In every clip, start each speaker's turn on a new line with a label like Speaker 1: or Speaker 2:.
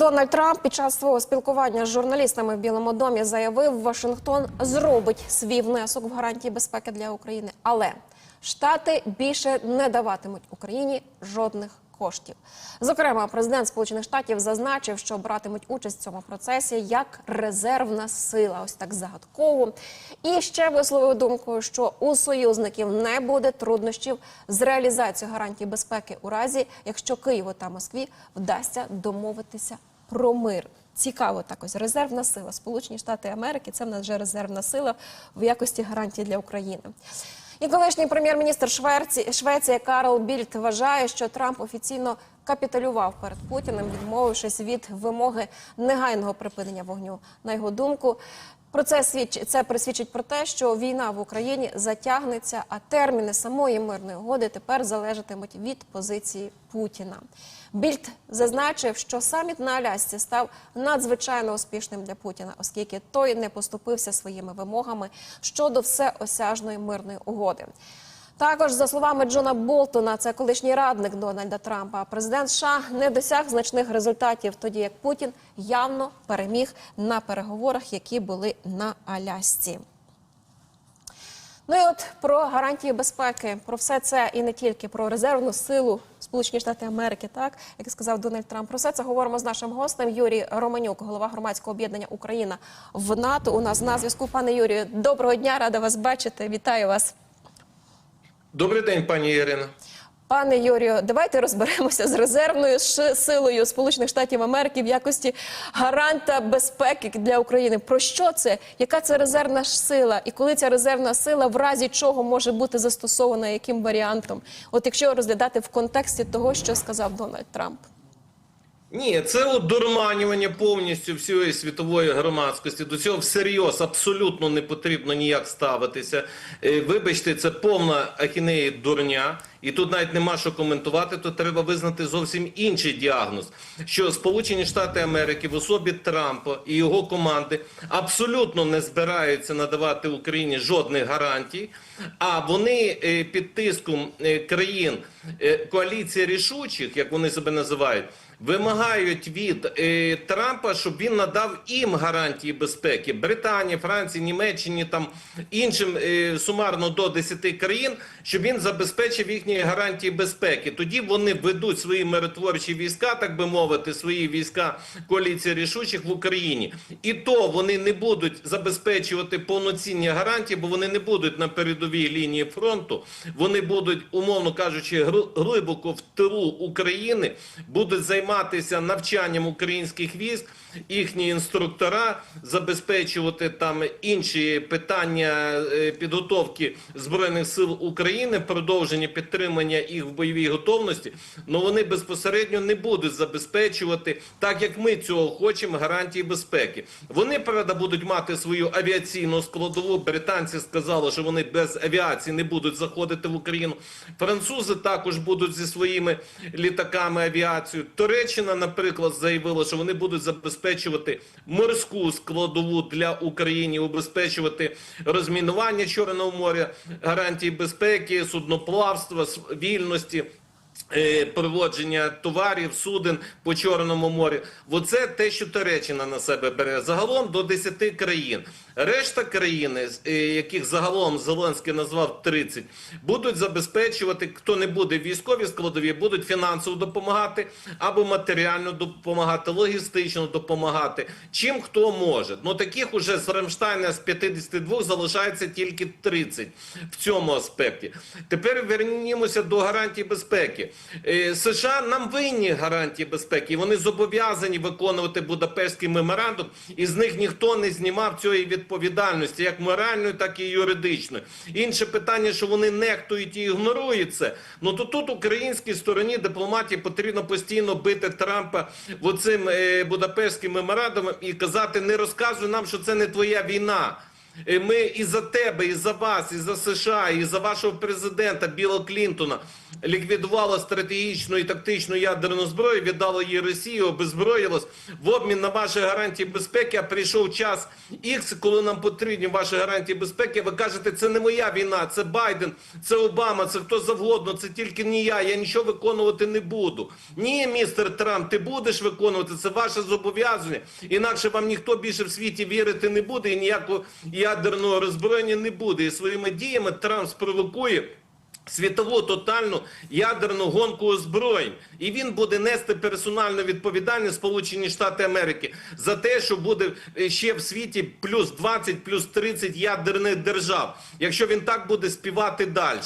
Speaker 1: Дональд Трамп під час свого спілкування з журналістами в Білому домі заявив, Вашингтон зробить свій внесок в гарантії безпеки для України, але Штати більше не даватимуть Україні жодних коштів. Зокрема, президент Сполучених Штатів зазначив, що братимуть участь в цьому процесі як резервна сила, ось так загадково. І ще висловив думку, що у союзників не буде труднощів з реалізацією гарантій безпеки у разі, якщо Києву та Москві вдасться домовитися про мир. Цікаво, також резервна сила. Сполучені Штати Америки це в нас вже резервна сила в якості гарантії для України. І колишній прем'єр-міністр Швеції, Швеції Карл Більд вважає, що Трамп офіційно капіталював перед Путіним, відмовившись від вимоги негайного припинення вогню. На його думку, про це свідч... це присвідчить про те, що війна в Україні затягнеться, а терміни самої мирної угоди тепер залежатимуть від позиції Путіна. Більд зазначив, що саміт на Алясці став надзвичайно успішним для Путіна, оскільки той не поступився своїми вимогами щодо всеосяжної мирної угоди. Також, за словами Джона Болтона, це колишній радник Дональда Трампа, президент США не досяг значних результатів, тоді як Путін явно переміг на переговорах, які були на Алясці. Ну і от про гарантії безпеки, про все це і не тільки про резервну силу Сполучені Штати Америки, так як сказав Дональд Трамп. Про все це говоримо з нашим гостем Юрій Романюк, голова громадського об'єднання Україна в НАТО. У нас на зв'язку. Пане Юрію, доброго дня, рада вас бачити. Вітаю вас.
Speaker 2: Добрий день, пані Ірина.
Speaker 1: Пане Юрію, давайте розберемося з резервною силою Сполучених Штатів Америки в якості гаранта безпеки для України. Про що це? Яка це резервна сила? І коли ця резервна сила в разі чого може бути застосована яким варіантом? От якщо розглядати в контексті того, що сказав Дональд Трамп.
Speaker 2: Ні, це одурманювання повністю всієї світової громадськості. До цього всерйоз абсолютно не потрібно ніяк ставитися. Е, Вибачте, це повна ахінея дурня. І тут навіть нема що коментувати, то треба визнати зовсім інший діагноз, що Сполучені Штати Америки в особі Трампа і його команди абсолютно не збираються надавати Україні жодних гарантій, а вони е, під тиском е, країн коаліції рішучих, як вони себе називають, вимагають від е, Трампа, щоб він надав їм гарантії безпеки Британії, Франції, Німеччині, там іншим е, сумарно до 10 країн, щоб він забезпечив їхні гарантії безпеки. Тоді вони ведуть свої миротворчі війська, так би мовити, свої війська коаліції рішучих в Україні. І то вони не будуть забезпечувати повноцінні гарантії, бо вони не будуть на передовій лінії фронту. Вони будуть, умовно кажучи, глибоко в тилу України, будуть займатися навчанням українських військ, їхні інструктора, забезпечувати там інші питання е, підготовки збройних сил України, продовження підтримання їх в бойовій готовності. Ну вони безпосередньо не будуть забезпечувати, так як ми цього хочемо, гарантії безпеки. Вони правда будуть мати свою авіаційну складову. Британці сказали, що вони без авіації не будуть заходити в Україну. Французи також будуть зі своїми літаками авіацію. Туреччина, наприклад, заявила, що вони будуть забезпечувати морську складову для України, убезпечувати розмінування Чорного моря, гарантії безпеки, судноплавства, вільності. Е, Проводження товарів, суден по Чорному морі. Оце те, що Туреччина на себе бере. Загалом до 10 країн. Решта країни, е, яких загалом Зеленський назвав 30, будуть забезпечувати, хто не буде в військовій складові, будуть фінансово допомагати або матеріально допомагати, логістично допомагати. Чим хто може. Ну таких уже з Рамштайна з 52 залишається тільки 30 в цьому аспекті. Тепер вернімося до гарантій безпеки. Е, США нам винні гарантії безпеки. Вони зобов'язані виконувати Будапештський меморандум, і з них ніхто не знімав цієї відповідальності, як моральної, так і юридичної. Інше питання, що вони нехтують і ігнорують це. Ну то тут українській стороні дипломатії потрібно постійно бити Трампа в оцим е, Будапештським меморандумом і казати: не розказуй нам, що це не твоя війна. Е, Ми і за тебе, і за вас, і за США, і за вашого президента Біла Клінтона ліквідували стратегічну і тактичну ядерну зброю, віддали її Росії, обезброїлось в обмін на ваші гарантії безпеки. А прийшов час Ікс, коли нам потрібні ваші гарантії безпеки. Ви кажете, це не моя війна, це Байден, це Обама, це хто завгодно, це тільки не я. Я нічого виконувати не буду. Ні, містер Трамп, ти будеш виконувати це ваше зобов'язання. Інакше вам ніхто більше в світі вірити не буде і ніякого ядерного роззброєння не буде. І своїми діями Трамп спровокує. Світову тотальну ядерну гонку озброєнь, і він буде нести персональну відповідальність Сполучені Штати Америки за те, що буде ще в світі плюс 20, плюс 30 ядерних держав, якщо він так буде співати далі.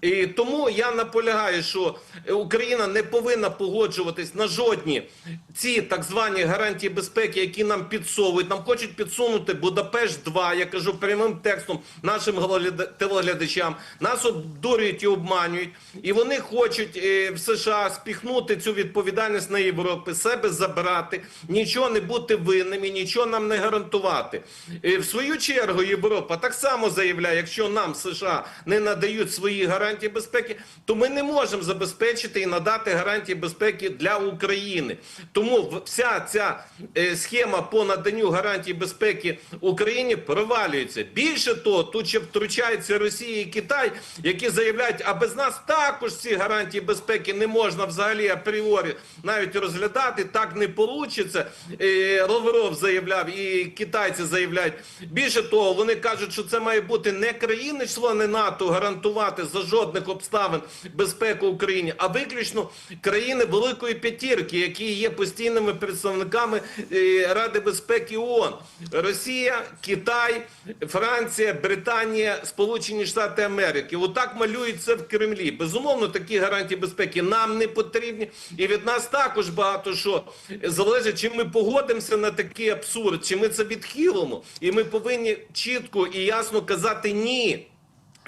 Speaker 2: І тому я наполягаю, що Україна не повинна погоджуватись на жодні ці так звані гарантії безпеки, які нам підсовують. Нам хочуть підсунути Будапешт 2 я кажу прямим текстом нашим телеглядачам. Нас обдурюють і обманюють, і вони хочуть е, в США спіхнути цю відповідальність на Європу, себе забрати, нічого не бути винним і нічого нам не гарантувати. Е, в свою чергу Європа так само заявляє, якщо нам США не надають свої гарантії безпеки, то ми не можемо забезпечити і надати гарантії безпеки для України. Тому вся ця е, схема по наданню гарантій безпеки Україні провалюється. Більше того, тут ще втручаються Росія і Китай, які заявляють, а без нас також ці гарантії безпеки не можна взагалі апріорі навіть розглядати. Так не вийде. Лавров заявляв, і китайці заявляють. Більше того, вони кажуть, що це має бути не країни-члени НАТО гарантувати за жодних обставин безпеку Україні, а виключно країни Великої П'ятірки, які є постійними представниками е, Ради безпеки ООН. Росія, Китай, Франція, Британія, Сполучені Штати Америки. Отак малюють це в Кремлі. Безумовно, такі гарантії безпеки нам не потрібні, і від нас також багато що залежить, чи ми погодимося на такий абсурд, чи ми це відхилимо, і ми повинні чітко і ясно казати ні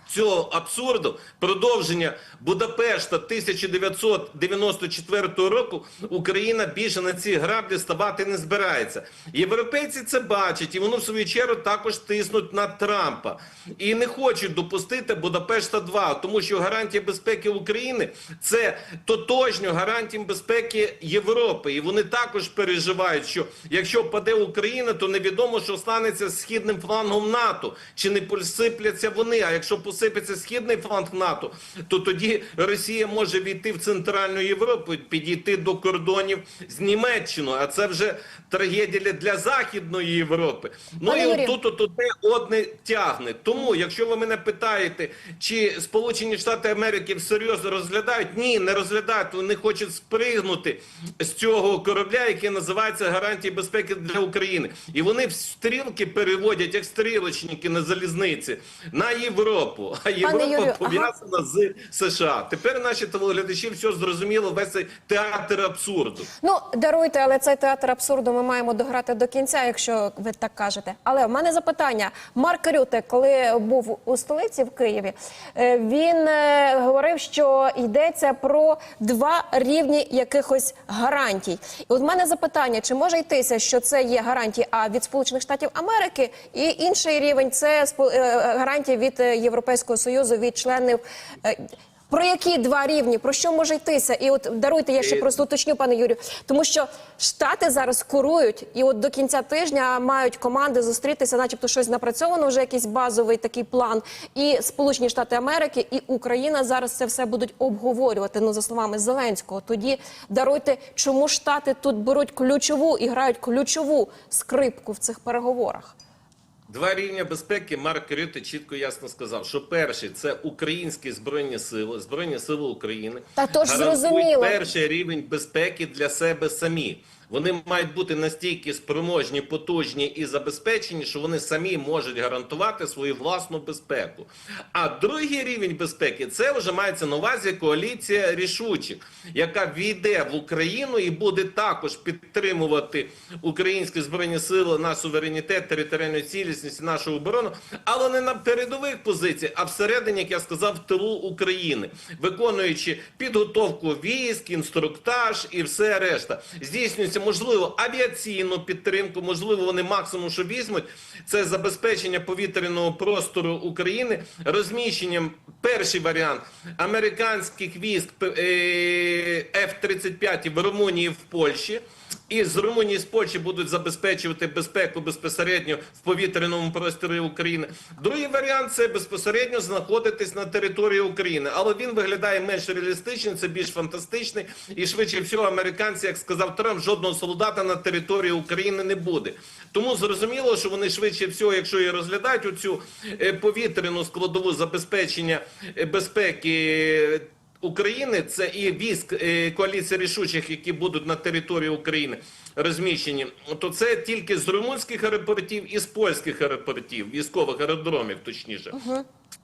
Speaker 2: цього абсурду продовження Будапешта 1994 року Україна більше на ці граблі ставати не збирається. Європейці це бачать, і вони в свою чергу також тиснуть на Трампа і не хочуть допустити Будапешта 2, тому що гарантія безпеки України це тотожньо гарантіям безпеки Європи. І вони також переживають, що якщо паде Україна, то невідомо, що станеться з східним флангом НАТО, чи не посипляться вони. А якщо посипеться східний фланг НАТО, то тоді Росія може війти в Центральну Європу, підійти до кордонів з Німеччиною. А це вже трагедія для Західної Європи. Ну і отут тут одне одне тягне. Тому, якщо ви мене питаєте, чи Сполучені Штати Америки всерйоз розглядають, ні, не розглядають. Вони хочуть спригнути з цього корабля, який називається гарантії безпеки для України. І вони в стрілки переводять як стрілочники на залізниці на Європу. А Європа
Speaker 1: Юрію, ага.
Speaker 2: пов'язана з США. Тепер наші телеглядачі все зрозуміло, весь цей театр абсурду.
Speaker 1: Ну даруйте, але цей театр абсурду ми маємо дограти до кінця, якщо ви так кажете. Але в мене запитання: Марк Рюте, коли був у столиці в Києві, е, він е, говорив, що йдеться про два рівні якихось гарантій. І от в мене запитання: чи може йтися, що це є гарантії а від Сполучених Штатів Америки, і інший рівень це е, гарантії від е, Європейського союзу від членів. е, Про які два рівні? Про що може йтися? І от даруйте, я ще просто уточню, пане Юрію, тому що штати зараз курують, і от до кінця тижня мають команди зустрітися, начебто щось напрацьовано, вже якийсь базовий такий план. І Сполучені Штати Америки, і Україна зараз це все будуть обговорювати. Ну за словами Зеленського. Тоді даруйте, чому штати тут беруть ключову і грають ключову скрипку в цих переговорах.
Speaker 2: Два рівня безпеки Марк Рюти чітко ясно сказав, що перший це українські збройні сили, збройні сили України.
Speaker 1: Та то ж зрозуміло.
Speaker 2: перший рівень безпеки для себе самі. Вони мають бути настільки спроможні, потужні і забезпечені, що вони самі можуть гарантувати свою власну безпеку. А другий рівень безпеки це вже мається на увазі коаліція рішучих, яка війде в Україну і буде також підтримувати українські збройні сили, наш суверенітет, територіальну цілісність, нашу оборону, але не на передових позиціях, а всередині, як я сказав, в тилу України, виконуючи підготовку військ, інструктаж і все решта. Здійснюється можливо, авіаційну підтримку, можливо, вони максимум, що візьмуть, це забезпечення повітряного простору України, розміщенням перший варіант американських військ е, F-35 в Румунії в Польщі. І з Румунії з Польщі будуть забезпечувати безпеку безпосередньо в повітряному просторі України. Другий варіант це безпосередньо знаходитись на території України, але він виглядає менш реалістичним, це більш фантастичний. І швидше всього, американці, як сказав Трамп, жодного солдата на території України не буде. Тому зрозуміло, що вони швидше всього, якщо і розглядають оцю е, повітряну складову забезпечення е, безпеки. України це і військ коаліції рішучих, які будуть на території України розміщені. То це тільки з румунських аеропортів і з польських аеропортів, військових аеродромів, точніше.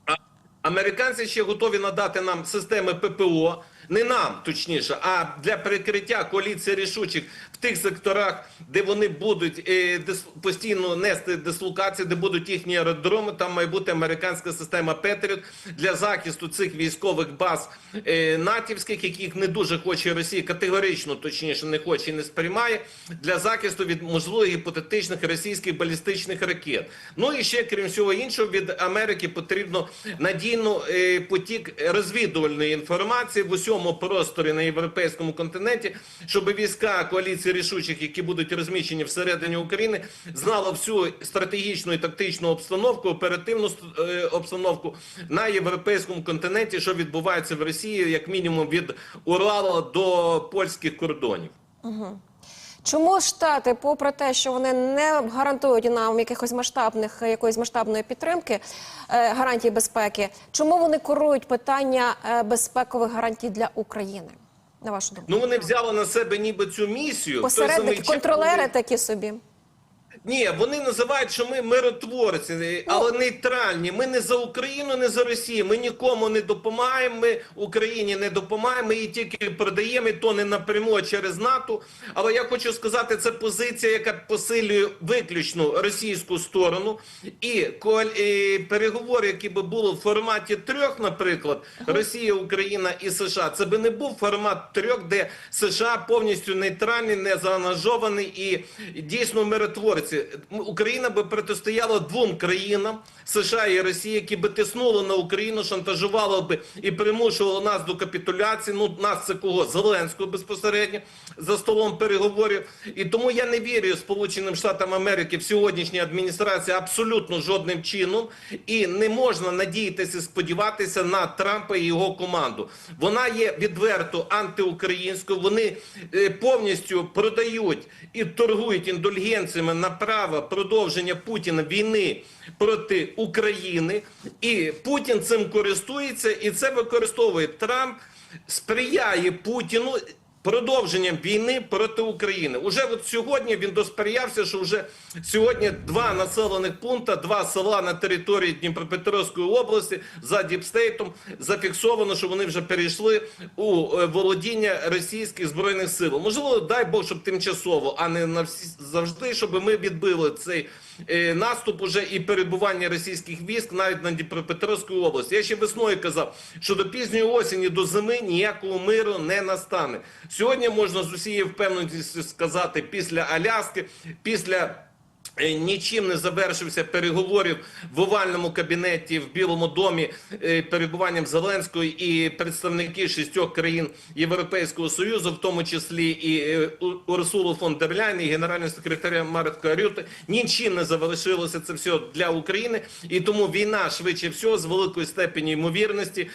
Speaker 2: А американці ще готові надати нам системи ППО. Не нам, точніше, а для перекриття коаліції рішучих в тих секторах, де вони будуть е, постійно нести дислокації, де будуть їхні аеродроми. Там має бути американська система Петріот для захисту цих військових баз е, натівських, яких не дуже хоче Росія, категорично точніше не хоче і не сприймає для захисту від можливих гіпотетичних російських балістичних ракет. Ну і ще крім всього іншого, від Америки потрібно надійно е, потік розвідувальної інформації в усьому просторі на європейському континенті, щоб війська коаліції рішучих, які будуть розміщені всередині України, знала всю стратегічну і тактичну обстановку, оперативну е, обстановку на європейському континенті, що відбувається в Росії, як мінімум від Урала до польських кордонів.
Speaker 1: Чому штати, попри те, що вони не гарантують нам якихось масштабних якоїсь масштабної підтримки е, гарантій безпеки, чому вони курують питання е, безпекових гарантій для України? На вашу думку,
Speaker 2: Ну вони взяли на себе ніби цю місію.
Speaker 1: посередники, контролери такі собі.
Speaker 2: Ні, вони називають, що ми миротворці, але нейтральні. Ми не за Україну, не за Росію. Ми нікому не допомагаємо. Ми Україні не допомагаємо. Ми її тільки продаємо, і то не напряму а через НАТО. Але я хочу сказати, це позиція, яка посилює виключно російську сторону. І переговори, які би були в форматі трьох, наприклад, Росія, Україна і США, це би не був формат трьох, де США повністю нейтральний, не заангажований і дійсно миротворець. Україна би протистояла двом країнам США і Росія, які би тиснули на Україну, шантажували би і примушували нас до капітуляції. Ну нас це кого Зеленського безпосередньо за столом переговорів. І тому я не вірю Сполученим Штатам Америки в сьогоднішній адміністрації абсолютно жодним чином. І не можна надіятися, сподіватися на Трампа і його команду. Вона є відверто антиукраїнською. Вони е, повністю продають і торгують індульгенціями на право продовження Путіна війни проти України. І Путін цим користується, і це використовує Трамп, сприяє Путіну. Продовженням війни проти України. Уже от сьогодні він досприявся, що вже сьогодні два населених пункти, два села на території Дніпропетровської області за Діпстейтом зафіксовано, що вони вже перейшли у е, володіння російських збройних сил. Можливо, дай Бог, щоб тимчасово, а не на всі завжди, щоб ми відбили цей е, наступ уже і перебування російських військ навіть на Дніпропетровській області. Я ще весною казав, що до пізньої осені, до зими ніякого миру не настане. Сьогодні можна з усією впевненістю сказати, після Аляски, після. Е, Нічим не завершився переговорів в овальному кабінеті в Білому домі е, перебуванням Зеленського і представники шістьох країн Європейського союзу, в тому числі і е, Урсулу фон дер Ляйн, і генерального секретаря Марка Рюте. Нічим не завершилося це все для України, і тому війна швидше всього з великою степені ймовірності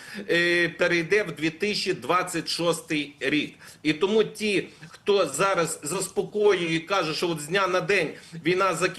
Speaker 2: перейде в 2026 рік. І тому ті, хто зараз заспокоює і каже, що от з дня на день війна закінчиться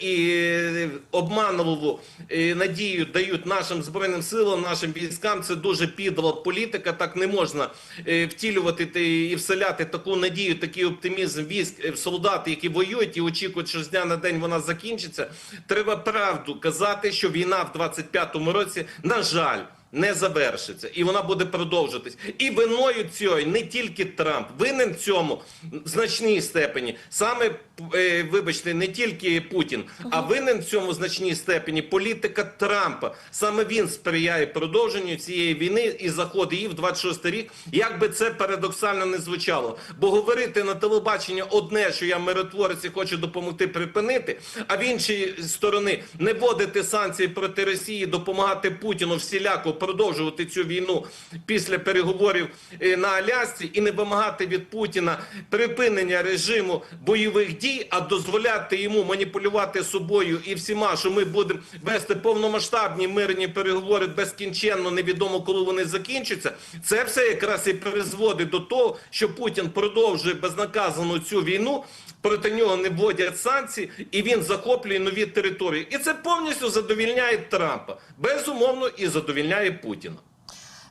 Speaker 2: і е, обманливу е, надію дають нашим збройним силам, нашим військам. Це дуже підла політика. Так не можна е, втілювати і вселяти таку надію, такий оптимізм військ е, в солдат, які воюють і очікують, що з дня на день вона закінчиться. Треба правду казати, що війна в 25-му році, на жаль. Не завершиться, і вона буде продовжуватись. І виною цього не тільки Трамп, винен в цьому в значній степені. Саме е, вибачте, не тільки Путін, а винен в цьому в значній степені політика Трампа. Саме він сприяє продовженню цієї війни і заходу її в 26 рік. Як би це парадоксально не звучало, бо говорити на телебаченні одне, що я миротворець і хочу допомогти припинити, а в іншій сторони не вводити санкції проти Росії, допомагати Путіну всіляко продовжувати цю війну після переговорів е, на Алясці і не вимагати від Путіна припинення режиму бойових дій, а дозволяти йому маніпулювати собою і всіма, що ми будемо вести повномасштабні мирні переговори безкінченно, невідомо коли вони закінчаться. Це все якраз і призводить до того, що Путін продовжує безнаказану цю війну. Проти нього не вводять санкції, і він захоплює нові території. І це повністю задовільняє Трампа. Безумовно, і задовільняє Путіна.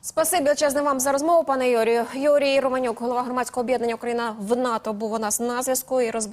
Speaker 1: Спасибі величезне вам за розмову, пане Юрію. Юрій Романюк, голова громадського об'єднання Україна в НАТО, був у нас на зв'язку і розбирав.